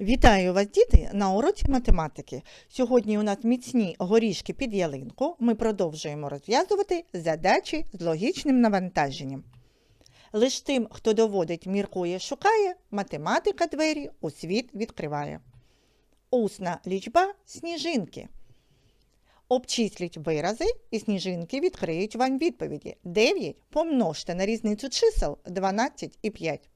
Вітаю вас, діти, на уроці математики. Сьогодні у нас міцні горішки під ялинку. Ми продовжуємо розв'язувати задачі з логічним навантаженням. Лиш тим, хто доводить, міркує, шукає, математика двері у світ відкриває. Усна лічба сніжинки. Обчисліть вирази, і сніжинки відкриють вам відповіді. 9 помножте на різницю чисел 12 і 5.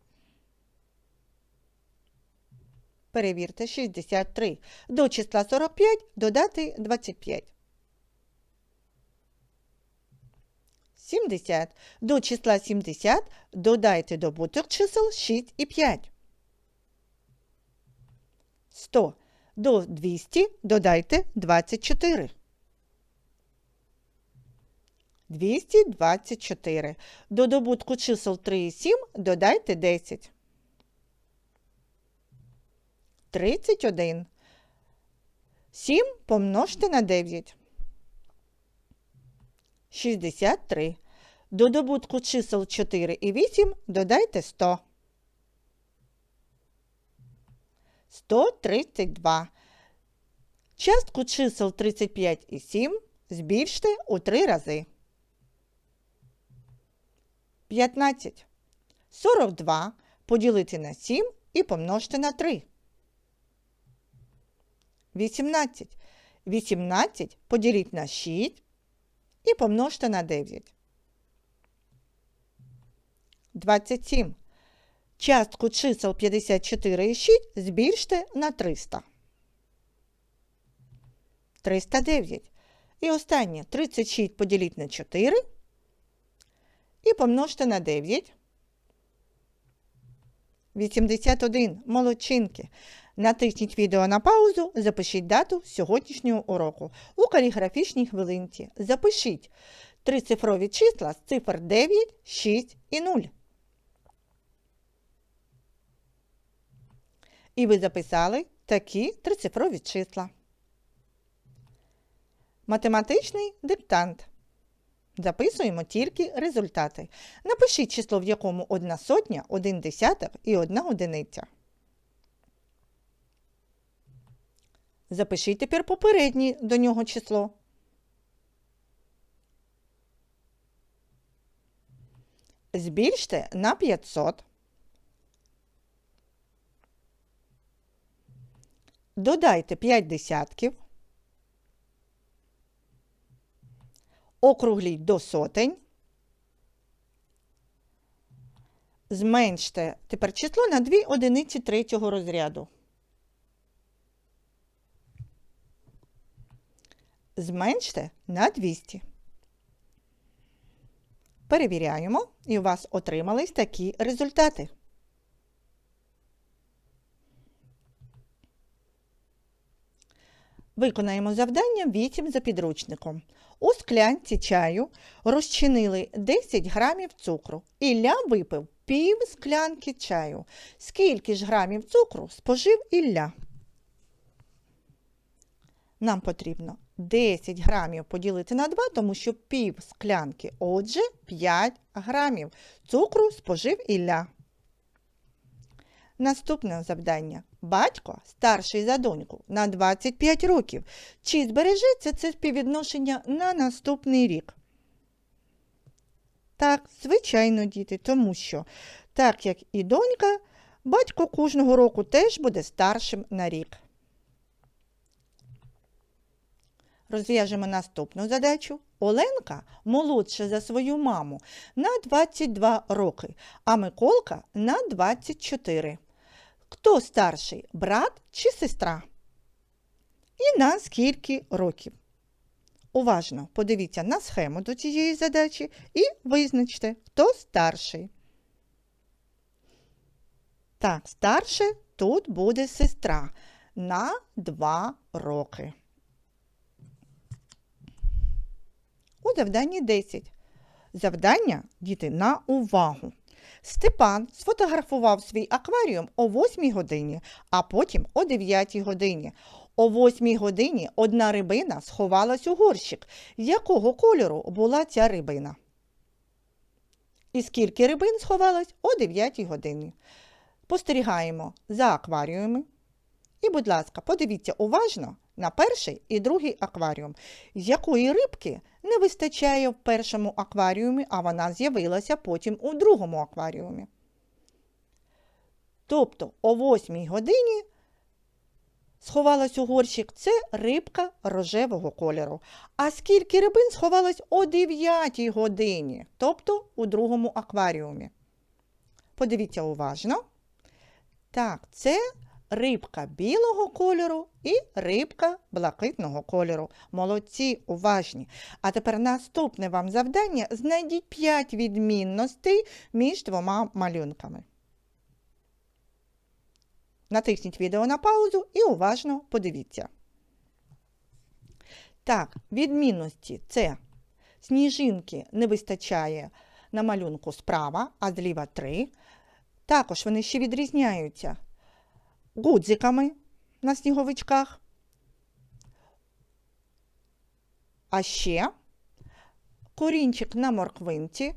Перевірте 63. До числа 45 додати 25. 70. До числа 70 додайте добуток чисел 6 і 5. 100. До 200 додайте 24. 224. До добутку чисел 3 і 7 додайте 10. 31. 7 помножте на 9. 63. До добутку чисел 4 і 8 додайте 100. 132. Частку чисел 35 і 7 збільште у 3 рази. 15. 42 поділити на 7 і помножте на 3. 18. 18 поділіть на 6 і помножте на 9. 27. Частку чисел 54 і 6 збільште на 300. 309. І останнє 36 поділіть на 4 і помножте на 9. 81. Молодчинки. Натисніть відео на паузу, запишіть дату сьогоднішнього уроку. У каліграфічній хвилинці запишіть трицифрові числа з цифр 9, 6 і 0. І ви записали такі трицифрові числа. Математичний диктант. Записуємо тільки результати. Напишіть число, в якому одна сотня, один десяток і одна одиниця. Запишіть тепер попереднє до нього число. Збільште на 500. Додайте 5 десятків. Округліть до сотень. Зменште тепер число на 2 одиниці третього розряду. Зменште на 200. Перевіряємо, і у вас отримались такі результати. Виконаємо завдання 8 за підручником. У склянці чаю розчинили 10 грамів цукру. Ілля випив пів склянки чаю. Скільки ж грамів цукру спожив Ілля? Нам потрібно 10 грамів поділити на 2, тому що пів склянки, отже, 5 грамів цукру спожив Ілля. Наступне завдання. Батько старший за доньку на 25 років. Чи збережеться це співвідношення на наступний рік? Так, звичайно, діти, тому що, так як і донька, батько кожного року теж буде старшим на рік. Розв'яжемо наступну задачу. Оленка молодша за свою маму на 22 роки, а Миколка на 24. Хто старший, брат чи сестра? І на скільки років? Уважно подивіться на схему до цієї задачі і визначте, хто старший. Так, старше тут буде сестра на 2 роки. У завданні 10. Завдання діти на увагу. Степан сфотографував свій акваріум о 8 годині, а потім о 9 годині. О 8 годині одна рибина сховалась у горщик. Якого кольору була ця рибина? І скільки рибин сховалось о 9 годині? Спостерігаємо за акваріумами. І, будь ласка, подивіться уважно на перший і другий акваріум, якої рибки не вистачає в першому акваріумі, а вона з'явилася потім у другому акваріумі. Тобто о 8 годині сховалась у горщик це рибка рожевого кольору. А скільки рибин сховалось о 9 годині, тобто у другому акваріумі. Подивіться уважно. Так, це рибка білого кольору і рибка блакитного кольору. Молодці, уважні. А тепер наступне вам завдання: знайдіть 5 відмінностей між двома малюнками. Натисніть відео на паузу і уважно подивіться. Так, відмінності це сніжинки не вистачає на малюнку справа, а зліва 3. Також вони ще відрізняються гудзиками на сніговичках. А ще корінчик на морквинці.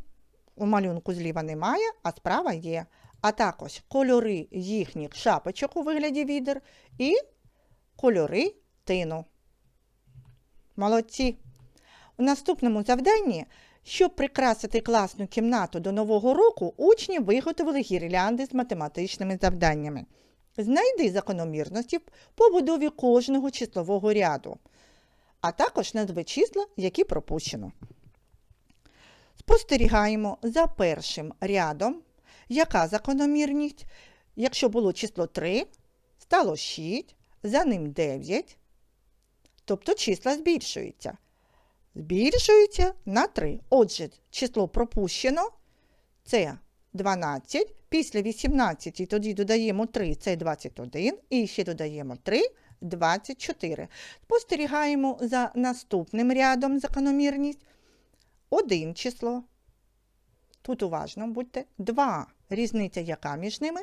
У малюнку зліва немає, а справа є. А також кольори їхніх шапочок у вигляді відер і кольори тину. Молодці! У наступному завданні, щоб прикрасити класну кімнату до Нового року, учні виготовили гірлянди з математичними завданнями. Знайди закономірності в побудові кожного числового ряду, а також назви числа, які пропущено. Спостерігаємо за першим рядом, яка закономірність. Якщо було число 3, стало 6, за ним 9, тобто числа збільшуються. Збільшуються на 3. Отже, число пропущено це 12. Після 18 тоді додаємо 3, це 21. І ще додаємо 3, 24. Спостерігаємо за наступним рядом закономірність. 1 число. Тут уважно будьте. 2. Різниця яка між ними?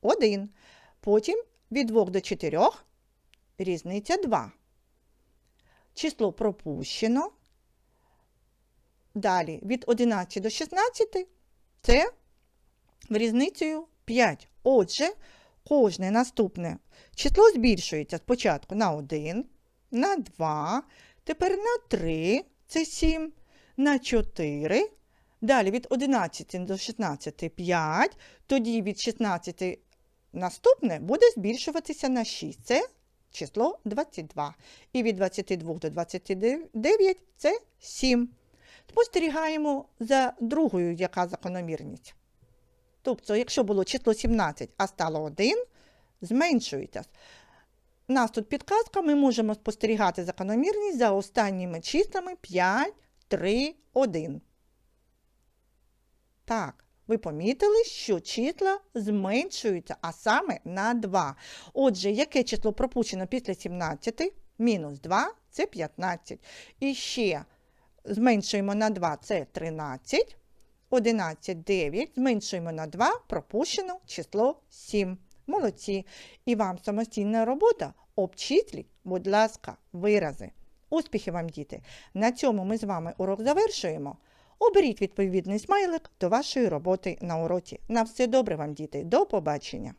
1. Потім від 2 до 4 різниця 2. Число пропущено. Далі від 11 до 16 це різницею 5. Отже, кожне наступне число збільшується спочатку на 1, на 2, тепер на 3, це 7, на 4. Далі від 11 до 16 5, тоді від 16 наступне буде збільшуватися на 6. Це число 22. І від 22 до 29 це 7. Спостерігаємо за другою, яка закономірність. Тобто, якщо було число 17, а стало 1, зменшується. Нас тут підказка, ми можемо спостерігати закономірність за останніми числами 5, 3, 1. Так, ви помітили, що числа зменшуються, а саме на 2. Отже, яке число пропущено після 17? Мінус 2 це 15. І ще зменшуємо на 2 це 13. 11, 9. Зменшуємо на 2, пропущено число 7. Молодці. І вам самостійна робота. Обчисліть, будь ласка, вирази. Успіхів вам, діти! На цьому ми з вами урок завершуємо. Оберіть відповідний смайлик до вашої роботи на уроці. На все добре вам, діти. До побачення!